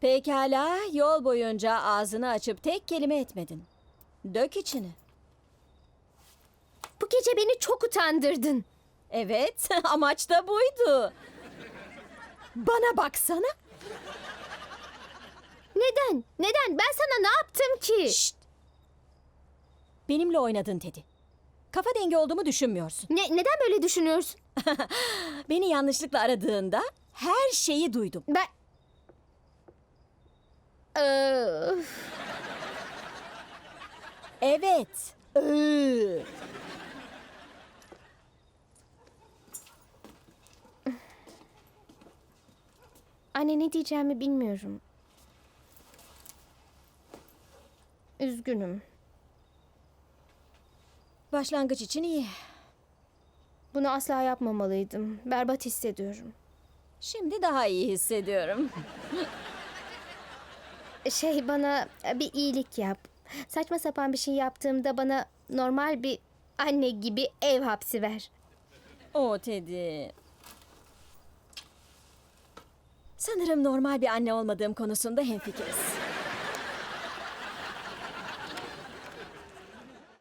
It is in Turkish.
Pekala, yol boyunca ağzını açıp tek kelime etmedin. Dök içini. Bu gece beni çok utandırdın. Evet, amaç da buydu. Bana baksana. Neden? Neden? Ben sana ne yaptım ki? Şşt. Benimle oynadın Teddy. Kafa dengi olduğumu düşünmüyorsun. Ne, neden böyle düşünüyorsun? Beni yanlışlıkla aradığında her şeyi duydum. Ben... Öf. Evet. Iı. Anne ne diyeceğimi bilmiyorum. Üzgünüm. Başlangıç için iyi. Bunu asla yapmamalıydım. Berbat hissediyorum. Şimdi daha iyi hissediyorum. Şey bana bir iyilik yap. Saçma sapan bir şey yaptığımda bana normal bir anne gibi ev hapsi ver. O Teddy. Sanırım normal bir anne olmadığım konusunda hemfikiriz.